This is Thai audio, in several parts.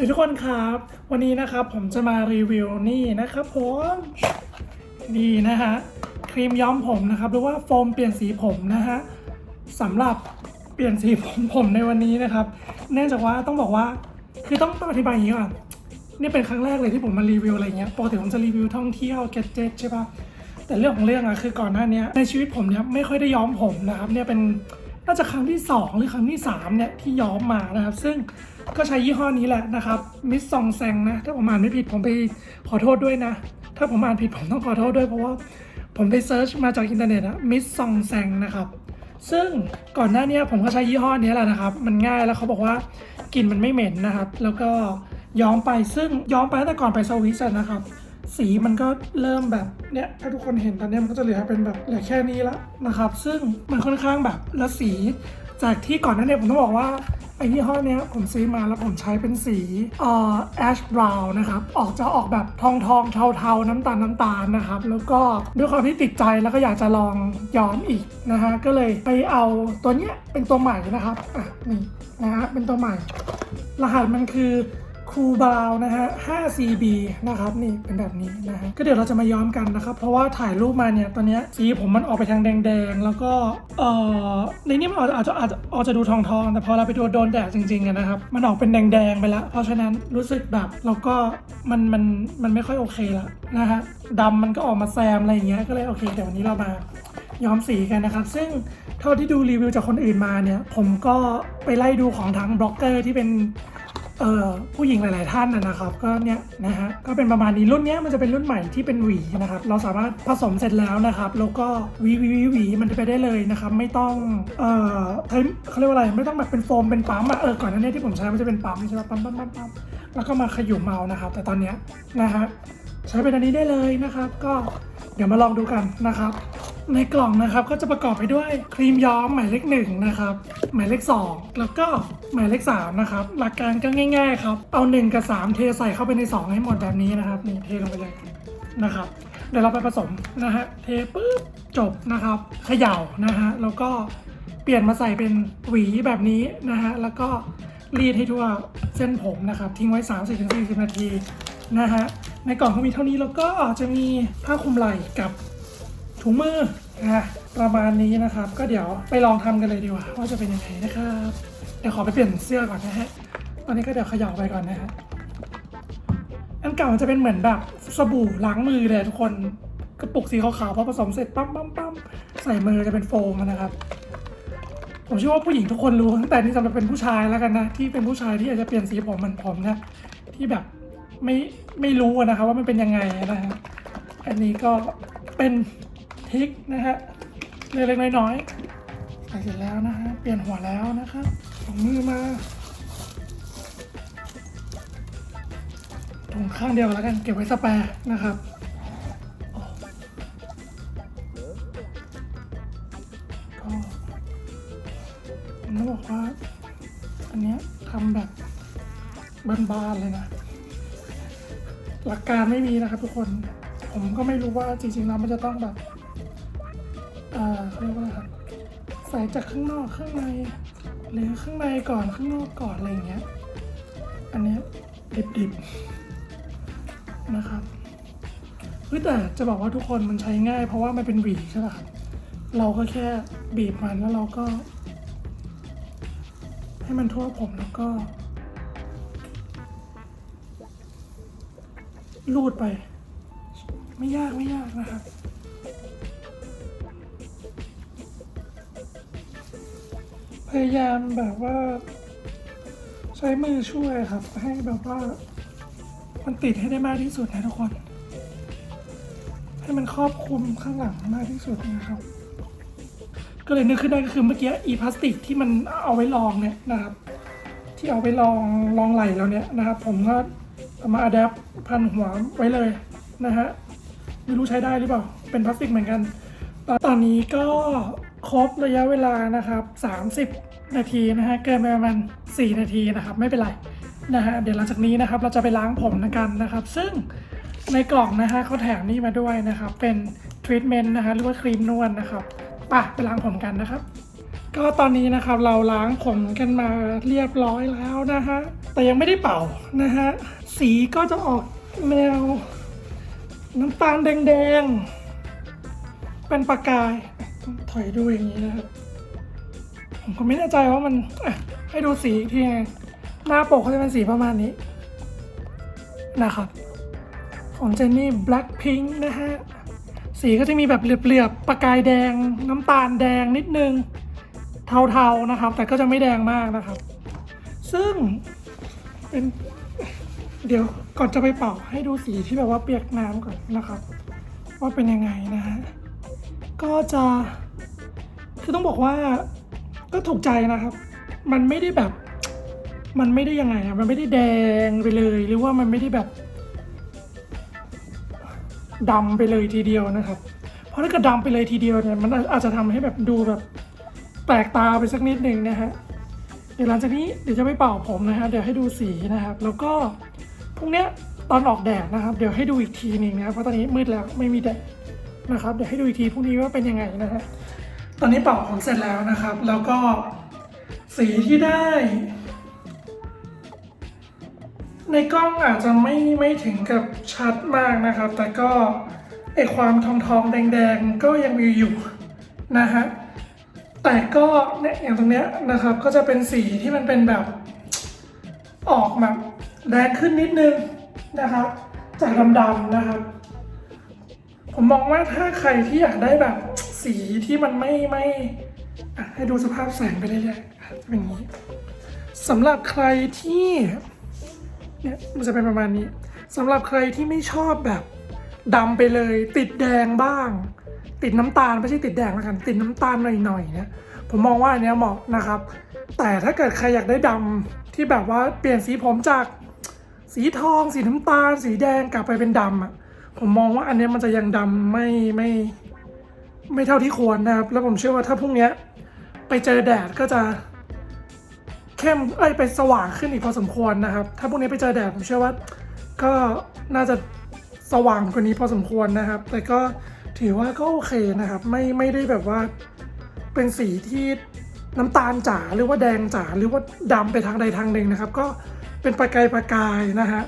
สวัสดีทุกคนครับ วันนี้นะครับผมจะมารีวิวนี่นะครับผมนี่นะฮะครีมย้อมผมนะครับหรือว่าโฟมเปลี่ยนสีผมนะฮะสำหรับเปลี่ยนสีผมผมในวันนี้นะครับ เนื่องจากว่าต้องบอกว่าคือต้องต้องอธิบายอย่างนี้ก่อนนี่เป็นครั้งแรกเลยที่ผมมารีวิวอะไรเงี้ยปกติผมจะรีวิวท่องเที่ยวเก็ตเจ็ตใช่ปะแต่เรื่องของเรื่องอะคือก่อนหน้านี้ในชีวิตผมเนี่ยไม่ค่อยได้ย้อมผมนะครับเนี่ยเป็น น่าจะครั้งที่สองหรือครั้งที่สามเนี่ย ที่ย้อมมานะครับ ซึ่งก็ใช้ยี่ห้อนี้แหละนะครับมิสซองแซงนะ ถ้าผมอ่านไม่ผิดผมไปขอโทษด้วยนะ ถ้าผมอ่านผิดผมต้องขอโทษด้วยเพราะว่าผมไปเซิร์ชมาจากอินเทอร์เน็ตอะมิสซองแซงนะครับ ซึ่งก่อนหน้านี้ผมก็ใช้ยี่ห้อนี้แหละนะครับ มันง่ายแล้วเขาบอกว่ากลิ่นมันไม่เหม็นนะครับ แล้วก็ย้อมไปซึ่งย้อมไปตั้งแต่ก่อนไปสวิสอะนะครับ สีมันก็เริ่มแบบเนี่ยถ้าทุกคนเห็นตอนเนี้ยมันก็จะเหลือเป็นแบบเหลือแค่นี้ละนะครับ ซึ่งมันค่อนข้างแบบแล้วสี จากที่ก่อนหน้าเนี้ผมต้องบอกว่าไอ้ยี่ห้อเนี้ยผมซื้อมาแล้วผมใช้เป็นสีเอ่อแอชบราวน์นะครับ ออกจะออกแบบทองทองเทาเทาน้ำตาลน้ำตาลนะครับ แล้วก็ด้วยความที่ติดใจแล้วก็อยากจะลองย้อมอีกนะฮะ ก็เลยไปเอาตัวเนี้ยเป็นตัวใหม่นะครับ อะนี่นะฮะเป็นตัวใหม่ รหัสมันคือ คูบาวนะฮะ 5CB นะครับนี่เป็นแบบนี้นะฮะก็เดี๋ยวเราจะมาย้อมกันนะครับ เพราะว่าถ่ายรูปมาเนี่ยตอนเนี้ยสีผมมันออกไปทางแดงๆ แล้วก็เอ่อในนี้มันอาจจะอาจจะอาจจะออกจะดูทองๆ แต่พอเราไปดนโดนแดดจริงๆนะครับ มันออกเป็นแดงๆไปแล้ว เพราะฉะนั้นรู้สึกแบบเราก็มันมันมันไม่ค่อยโอเคละนะฮะดำมันก็ออกมาแซมอะไรอย่างเงี้ยก็เลยโอเคเดี๋ยววันนี้เรามาย้อมสีกันนะครับ ซึ่งเท่าที่ดูรีวิวจากคนอื่นมาเนี่ย ผมก็ไปไล่ดูของทั้งบล็อกเกอร์ที่เป็น ผู้หญิงหลาย ๆ ท่านนะครับ ก็เนี่ยนะฮะก็เป็นประมาณนี้รุ่นเนี้ยมันจะเป็นรุ่นใหม่ที่เป็นหวีนะครับ เราสามารถผสมเสร็จแล้วนะครับ แล้วก็หวีหวีหวีวีมันจะไปได้เลยนะครับ ไม่ต้องเอ่อใช้เขาเรียกว่าอะไรไม่ต้องแบบเป็นโฟมเป็นปั๊มอะเออก่อนหน้านี้ที่ผมใช้มันจะเป็นปั๊มใช่ไหมปั๊มปั๊มปั๊มปั๊มแล้วก็มาขยุ่มเมานะครับ แต่ตอนเนี้ยนะฮะใช้เป็นอันนี้ได้เลยนะครับ ก็เดี๋ยวมาลองดูกันนะครับ ในกล่องนะครับก็จะประกอบไปด้วยครีมย้อมหมายเลขหนึ่งนะครับหมายเลขสองแล้วก็หมายเลขสามนะครับหลักการก็ง่าย ๆ ครับ เอาหนึ่งกับสามเทใส่เข้าไปในสองให้หมดแบบนี้นะครับนี่เทลงไปเลยนะครับ เดี๋ยวเราไปผสมนะฮะเทปุ๊บจบนะครับเขย่านะฮะแล้วก็เปลี่ยนมาใส่เป็นหวีแบบนี้นะฮะแล้วก็รีดให้ทั่วเส้นผมนะครับ ทิ้งไว้ 30-40 นาทีนะฮะในกล่องก็มีเท่านี้แล้วก็จะมีผ้าคลุมไหล่กับ ถุงมือนะประมาณนี้นะครับ ก็เดี๋ยวไปลองทำกันเลยดีกว่าว่าจะเป็นยังไงนะครับเดี๋ยวขอไปเปลี่ยนเสื้อก่อนนะฮะตอนนี้ก็เดี๋ยวเขย่าไปก่อนนะฮะอันเก่ามันจะเป็นเหมือนแบบสบู่ล้างมือเลยทุกคนกระปุกสีขาวๆพอผสมเสร็จปั๊มปั๊มปั๊มใส่มือจะเป็นโฟมนะครับผมเชื่อว่าผู้หญิงทุกคนรู้ตั้งแต่นี่สำหรับเป็นผู้ชายแล้วกันนะ ที่เป็นผู้ชายที่อาจจะเปลี่ยนสีผมเหมือนผมนะ ที่แบบไม่ไม่รู้นะครับว่ามันเป็นยังไงนะฮะอันนี้ก็เป็น ทริกนะฮะเล็กๆน้อยๆใส่เสร็จแล้วนะฮะเปลี่ยนหัวแล้วนะครับถุงมือมาถุงข้างเดียวแล้วกันเก็บไว้สแปร์นะครับก็ผมต้องบอกว่าอันเนี้ยทำแบบบ้านๆเลยนะ หลักการไม่มีนะครับทุกคน ผมก็ไม่รู้ว่าจริงๆแล้วมันจะต้องแบบ เอ่อเรียกว่าอะไรครับใส่จากข้างนอกข้างใน หรือข้างในก่อนข้างนอกก่อนอะไรอย่างเงี้ย อันเนี้ยดิบๆนะครับเฮ้ยแต่จะบอกว่าทุกคนมันใช้ง่าย เพราะว่ามันเป็นหวีใช่ป่ะครับเราก็แค่บีบมันแล้วเราก็ ให้มันทั่วผมแล้วก็ลูดไป ไม่ยากไม่ยากนะครับ พยายามแบบว่า ใช้มือช่วยครับ ให้แบบว่า มันติดให้ได้มากที่สุดนะทุกคน ให้มันครอบคลุมข้างหลังมากที่สุดนะครับก็เลยนึกขึ้นได้ก็คือเมื่อกี้อีพลาสติกที่มันเอาไว้รองเนี่ยนะครับ ที่เอาไปลองลองไหลแล้วเนี่ยนะครับ ผมก็เอามาอัดแอปพันหัวไว้เลยนะฮะไม่รู้ใช้ได้หรือเปล่า เป็นพลาสติกเหมือนกัน ตอนตอนนี้ก็ ครบระยะเวลานะครับ 30 นาทีนะฮะเกินไปประมาณ4นาทีนะครับ ไม่เป็นไรนะฮะเดี๋ยวหลังจากนี้นะครับเราจะไปล้างผมกันนะครับ ซึ่งในกล่องนะฮะเขาแถมนี่มาด้วยนะครับ เป็นทรีทเมนต์นะฮะหรือว่าครีมนวดนะครับไป่ะไปล้างผมกันนะครับ ก็ตอนนี้นะครับเราล้างผมกันมาเรียบร้อยแล้วนะฮะแต่ยังไม่ได้เป่านะฮะสีก็จะออกแนวน้ำตาลแดงๆ เป็นประกาย ถอยดูอย่างนี้นะครับ ผมก็ไม่แน่ใจว่ามันให้ดูสีอีกทีไงหน้าปกเขาจะเป็นสีประมาณนี้ นะครับ ของเจนนี่ Blackpink นะฮะ สีก็จะมีแบบเหลือบๆ ประกายแดง น้ำตาลแดงนิดนึง เทาๆนะครับ แต่ก็จะไม่แดงมากนะครับ ซึ่งเป็นเดี๋ยวก่อนจะไปเป่าให้ดูสีที่แบบว่าเปียกน้ำก่อนนะครับ ว่าเป็นยังไงนะฮะ ก็จะคือต้องบอกว่าก็ถูกใจนะครับ มันไม่ได้แบบ มันไม่ได้ยังไงอะมันไม่ได้แดงไปเลย หรือว่ามันไม่ได้แบบดำไปเลยทีเดียวนะครับ เพราะถ้าเกิดดำไปเลยทีเดียวเนี่ยมันอาจจะทำให้แบบดูแบบแปลกตาไปสักนิดหนึ่งนะฮะเดี๋ยวหลังจากนี้เดี๋ยวจะไปเป่าผมนะฮะเดี๋ยวให้ดูสีนะครับ แล้วก็พรุ่งเนี้ยตอนออกแดดนะครับ เดี๋ยวให้ดูอีกทีหนึ่งนะครับเพราะตอนนี้มืดแล้วไม่มีแดด นะครับ เดี๋ยวให้ดูอีกทีพรุ่งนี้ว่าเป็นยังไงนะฮะ ตอนนี้เป่าผมเสร็จแล้วนะครับ แล้วก็สีที่ได้ ในกล้องอาจจะไม่ไม่ถึงกับชัดมากนะครับ แต่ก็ไอความทองทองๆแดงๆ ก็ยังมีอยู่นะฮะ แต่ก็เนี่ยอย่างตรงเนี้ยนะครับ ก็จะเป็นสีที่มันเป็นแบบออกแบบแดงขึ้นนิดนึงนะครับ จากดำๆนะครับ ผมมองว่าถ้าใครที่อยากได้แบบสีที่มันไม่ไม่ให้ดูสภาพแสงไปเรื่อยๆจะเป็นอย่างนี้สำหรับใครที่เนี่ยมันจะเป็นประมาณนี้สำหรับใครที่ไม่ชอบแบบดำไปเลย ติดแดงบ้าง ติดน้ำตาลไม่ใช่ติดแดงแล้วกัน ติดน้ำตาลหน่อยๆเนี่ยผมมองว่าอันเนี้ยเหมาะนะครับ แต่ถ้าเกิดใครอยากได้ดำที่แบบว่าเปลี่ยนสีผมจากสีทอง สีน้ำตาล สีแดงกลับไปเป็นดำอะ ผมมองว่าอันนี้มันจะยังดำไม่ไม่ไม่เท่าที่ควรนะครับ แล้วผมเชื่อว่าถ้าพรุ่งนี้ไปเจอแดดก็จะเข้มเอ้ยไปสว่างขึ้นอีกพอสมควรนะครับ ถ้าพวกนี้ไปเจอแดดผมเชื่อว่าก็น่าจะสว่างกว่านี้พอสมควรนะครับ แต่ก็ถือว่าก็โอเคนะครับ ไม่ไม่ได้แบบว่าเป็นสีที่น้ำตาลจ๋าหรือว่าแดงจ๋าหรือว่าดำไปทางใดทางหนึ่งนะครับ ก็เป็นประกายประกายนะฮะ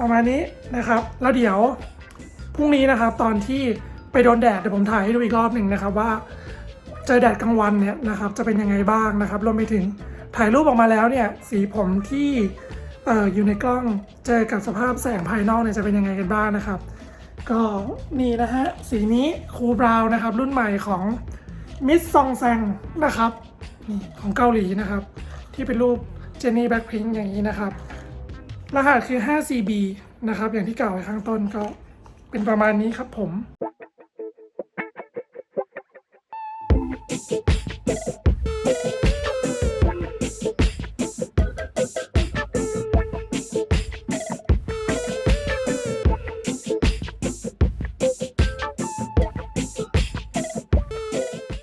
ประมาณนี้นะครับ แล้วเดี๋ยวพรุ่งนี้นะครับ ตอนที่ไปโดนแดดเดี๋ยวผมถ่ายให้ดูอีกรอบหนึ่งนะครับว่า เจอแดดกลางวันเนี่ยนะครับจะเป็นยังไงบ้างนะครับรวมไปถึงถ่ายรูปออกมาแล้วเนี่ยสีผมที่อออยู่ในกล้องเจอกับสภาพแสงภายนอกเนี่ยจะเป็นยังไงกันบ้างนะครับ ก็นี่นะฮะสีนี้คูบราวนะครับ รุ่นใหม่ของมิสซองแซงนะครับนี่ของเกาหลีนะครับ ที่เป็นรูปเจนนี่แบ็คพิงอย่างนี้นะครับ รหัสคือ 5CB นะครับ อย่างที่กล่าวไว้ข้างต้นก็เป็นประมาณนี้ครับผม